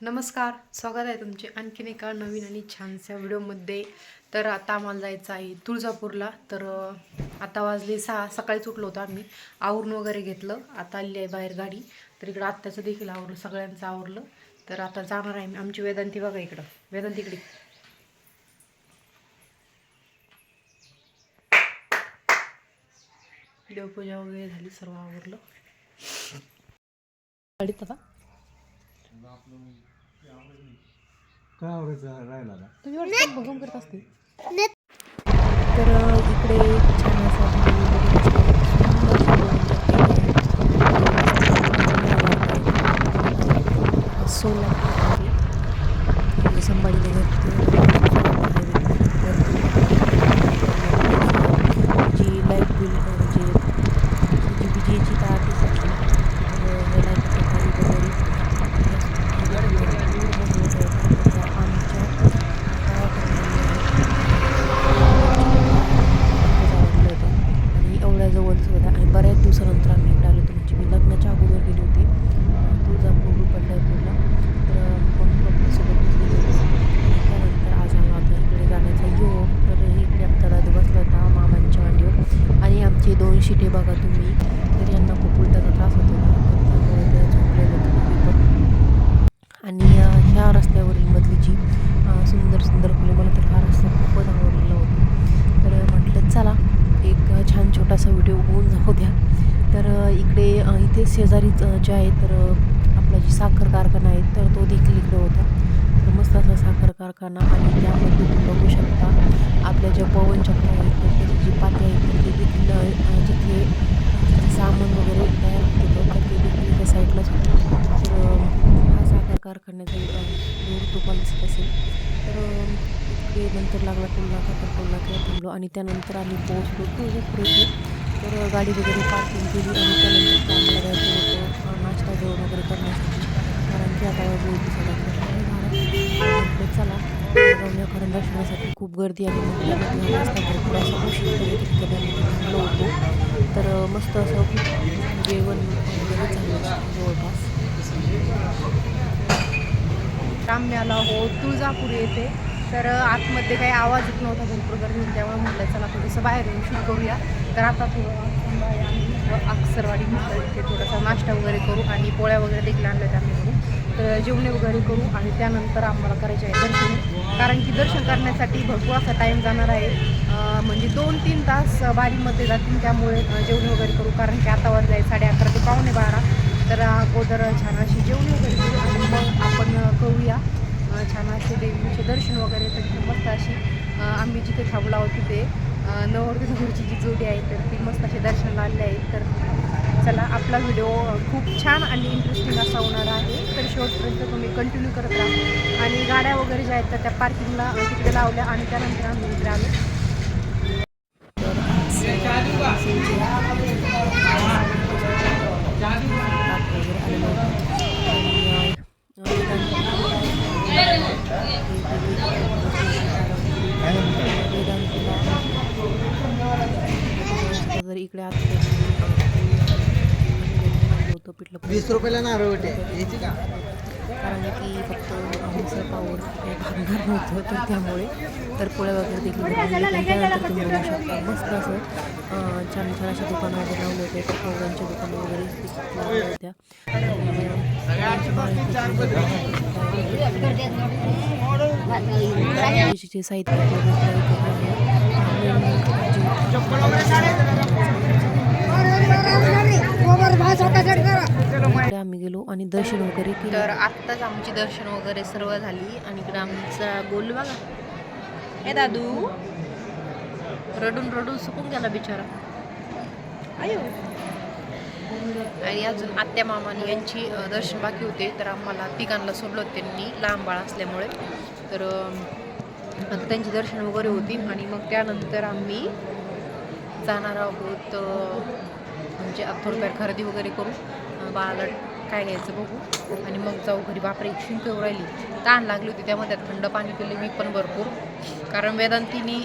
नमस्कार स्वागत आहे तुमचे आणखीन एका नवीन आणि छानशा व्हिडिओमध्ये. तर आता आम्हाला जायचं आहे तुळजापूरला. तर आता वाजले सहा सकाळीच उठलो होतो आम्ही. आवरून वगैरे घेतलं. आता आली आहे बाहेर गाडी. तर इकडं आत्याचं देखील आवरलं सगळ्यांचं आवरलं. तर आता जाणार आहे आम्ही. आमची वेदांती बघा इकडं. वेदांती इकडे. देवपूजा वगैरे झाली सर्व आवरलं. गाडीत आता? काय आवडायचं राहिला का तुम्ही वाटतं बघून करत असते तर इकडे छान असा सोलापूर संभाजीनगर जी लाइट बिल म्हणजे जी विजेची तार दिसते लाईटच्या तारी वगैरे आमच्या गावाकडे आणि एवढ्या जवळच होता आणि बऱ्याच दिवसानंतर आम्ही इकडे आलो होतो म्हणजे मी लग्नाच्या अगोदर गेले होते तुळजापूर पंढरपूरला तर मग पप्पासोबत गेले होते आणि त्यानंतर आज आला होता इकडे जाण्याचा योग तर इकडे आमचा दादू बसला होता मामांच्या मांडीवर आणि आमचे दोन शिटे बघा तुम्ही तर यांना खूप उलट्याचा त्रास होत होता तर त्यामुळे ते झोपलेले होते दोघे पण आणि अ, ह्या रस्त्यावरील मधली जी अ, सुंदर सुंदर फुले मला तर हा रस्ता खूपच आवडलेला होता तर म्हटलं चला एक अ, छान छोटासा व्हिडिओ होऊन जाऊ द्या तर अ, इकडे अ, इथे शेजारीच जे आहे तर आपला जी साखर कारखाना आहे तर तो देखील इकडे होता. तर मस्त असा साखर कारखाना आणि त्यामध्ये तुम्ही बघू शकता आपल्या ज्या पवन चक्र आहेत तर त्याची जी पाती आहेत तर ते देखील जिथे सामान वगैरे तयार होतं तर ते देखील त्या साईडलाच होतं. तर हा साखर कारखान्याचा दूर तुम्हाला दिसत असेल. तर नंतर लागला कोल्हा तर टोल थांबलो आणि त्यानंतर आम्ही पोहोचलो तुळजापूर पुढे तर गाडी वगैरे पार्किंग केली आणि त्यानंतर आम्हाला जायचं होतं. नाश्ता जेवण वगैरे करण्यासाठी. कारण की आता वेळ होते साडे चला जाऊया कारण दर्शनासाठी खूप गर्दी आहे. म्हटल्यामध्ये होतो तर मस्त असं जेवण वगैरे चांगलं जवळपास. राम्याला हो तुळजापूर येते. तर आतमध्ये काही आवाज येत नव्हता भरपूर गर्दी त्यामुळे म्हटलं चला थोडंसं बाहेर येऊन शूट करूया तर आता थोडं अक्सरवाडी म्हटलं तिथे थोडासा नाश्ता वगैरे करू आणि पोळ्या वगैरे देखील आणल्या आम्ही करू तर जेवणे वगैरे करू आणि त्यानंतर आम्हाला करायचे आहे दर्शन. कारण की दर्शन करण्यासाठी भरपूर असा टाईम जाणार आहे. म्हणजे दोन तीन तास बारीमध्ये जातील त्यामुळे जेवणे वगैरे करू. कारण की आता वाजले साडे अकरा ते पावणे बारा. तर अगोदर छान अशी जेवणे वगैरे करू आणि मग आपण करूया. छान असे देवीचे दर्शन वगैरे तर मस्त अशी आम्ही जिथे थांबलो आहोत तिथे. अ, जी जोडी आहे तर ती मस्त असे दर्शनाला आले आहेत तर चला आपला व्हिडिओ खूप छान आणि इंटरेस्टिंग असा होणार आहे. तर शेवटपर्यंत तुम्ही कंटिन्यू करत राहा. आणि गाड्या वगैरे ज्या आहेत तर त्या पार्किंगला तिकडे लावल्या आणि त्यानंतर आम्ही इकडे आलो. वीस रुपयाला नारळ वाटे यायची का? कारण की फक्त पावर काही भागणार नव्हतं तर त्यामुळे तर पोळ्या वगैरे देखील तुम्ही बघू शकता मस्त असं छान छान अशा दुकानं वगैरे लावले होते तर पोळ्यांच्या दुकानं वगैरे होत्या. साहित्य आणि दर्शन वगैरे केलं. तर आत्ताच आमची दर्शन वगैरे सर्व झाली आणि इकडं आमचा गोल बघा. हे दादू रडून रडून सुकून गेला बिचारा. आयो. आणि अजून आत्या मामानी यांची दर्शन बाकी होते तर आम्हाला तिघांना सोडलं होतं त्यांनी लांब बाळ असल्यामुळे. तर आता त्यांची दर्शन वगैरे होती आणि मग त्यानंतर आम्ही जाणार आहोत म्हणजे थोडंफार खरेदी वगैरे करू बाळाला काय घ्यायचं बघू. आणि मग जाऊ घरी. बापरे शिंक येऊ राहिली. तहान लागली होती त्यामध्ये. थंड पाणी पिले मी पण भरपूर. कारण वेदांतीने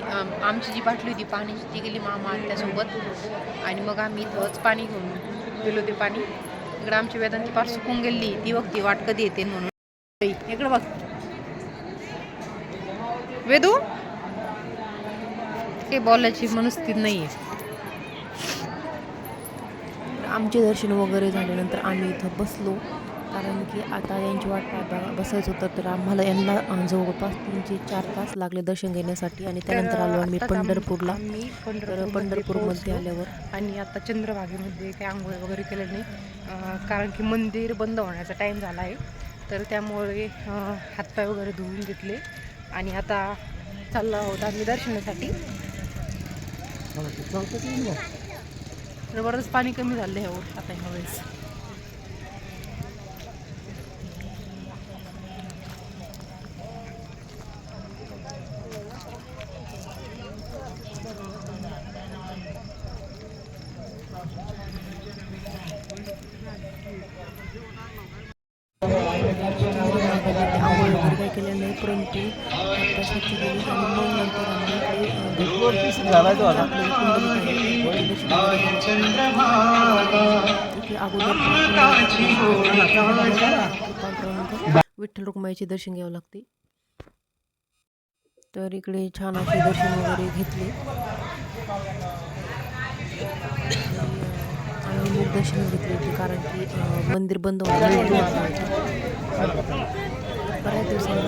आमची जी बाटली होती पाण्याची ती गेली मामा त्यासोबत आणि मग आम्ही इथंच पाणी घेऊन पिलो ते पाणी. इकडं आमची वेदांती पार सुकून गेली. ती बघती वाट कधी येते म्हणून. इकडं बघ. वेदू? ते बोलायची मनस्थिती नाही आहे आमचे दर्शन वगैरे झाल्यानंतर आम्ही इथं बसलो. कारण की आता यांची वाट पाहता बसायचं होतं तर आम्हाला यांना जवळपास तीन ते चार तास लागले दर्शन घेण्यासाठी आणि त्यानंतर आलो आम्ही पंढरपूरला. तर पंढरपूरमध्ये. आल्यावर आणि आता चंद्रभागेमध्ये काही आंघोळ वगैरे केलं नाही. कारण की मंदिर बंद होण्याचा टाईम झाला आहे. तर त्यामुळे हातपाय वगैरे धुवून घेतले आणि आता चाललो आहोत आम्ही दर्शनासाठी. तर बरंच पाणी कमी झालं आहे ह्यावर आता ह्यावेळेस आंघोळ वगैरे काही केलेलं नाही परंतु हातपाय स्वच्छ केले आणि मग नंतर आम्ही विठ्ठल रुक्माईचे दर्शन घ्यावं लागते. तर इकडे छान असे दर्शन वगैरे घेतले. आम्ही दर्शन घेतले होते कारण की मंदिर बंद होतं. बऱ्याच दिवसांनी.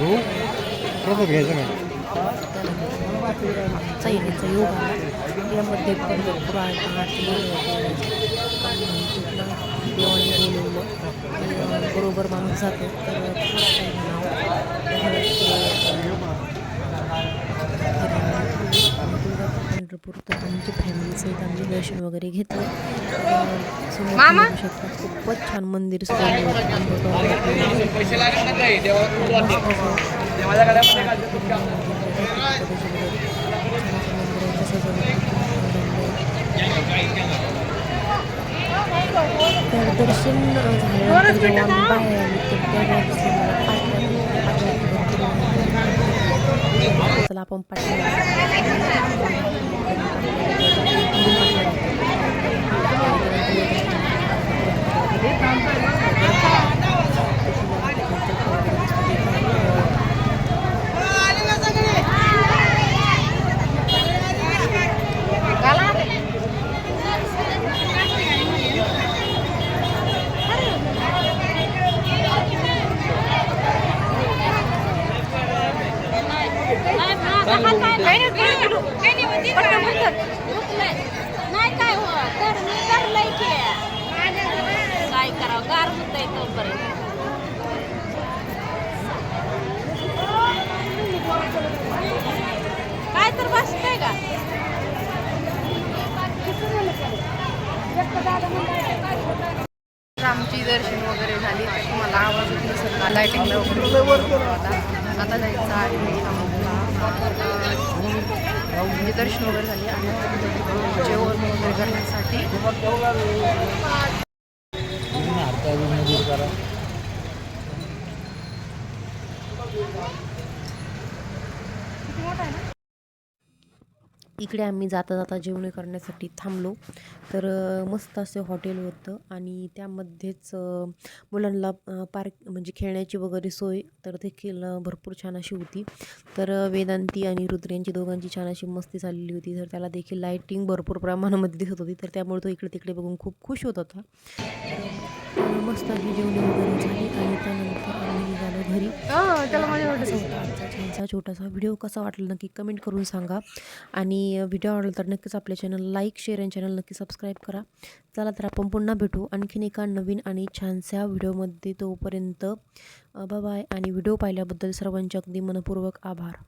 घ्यायचं नाही चैनीचा योग यामध्ये पंढरपूर आरती देवाने बोलवलं बरोबर माणूस जातो तर तर आमची फॅमिलीसहित आम्ही दर्शन वगैरे घेतलं. समोर शकता खूपच छान मंदिर तर दर्शन झाल्यानंतर जेव्हा आम्ही बाहेर आलो तर चला आपण पाठीमागे नाही काय हो तर मी करलंय की काय करावं गार होतंय तोपर्यंत काय तर बसतंय का आमची दर्शन वगैरे झाली मला तुम्हाला आवाज येत नसेल वगैरे. आता जायचं आहे. म्हणजे दर्शन वगैरे झाले. आणि जेवण वगैरे करण्यासाठी इकडे आम्ही जाता जाता जेवण करण्यासाठी थांबलो. तर मस्त असं हॉटेल होतं आणि त्यामध्येच मुलांना पार्क म्हणजे खेळण्याची वगैरे सोय तर देखील भरपूर छान अशी होती. तर वेदांती आणि रुद्र यांची दोघांची छान अशी मस्ती झालेली होती. तर त्याला देखील लाईटिंग भरपूर प्रमाणामध्ये दिसत होती. तर त्यामुळे तो इकडे तिकडे बघून खूप खुश होत होता. मस्त अशी जेवणी वगैरे झाली आणि त्यानंतर आम्ही निघालो घरी. आजचा छानसा छोटासा व्हिडिओ कसा वाटला नक्की कमेंट करून सांगा. आणि व्हिडिओ आवडला तर नक्कीच आपल्या चॅनल लाईक शेअर आणि चॅनल नक्की सबस्क्राईब करा. चला तर आपण पुन्हा भेटू. आणखीन एका नवीन आणि छानशा व्हिडिओमध्ये तोपर्यंत बाय आणि व्हिडिओ पाहिल्याबद्दल सर्वांचे अगदी मनपूर्वक आभार.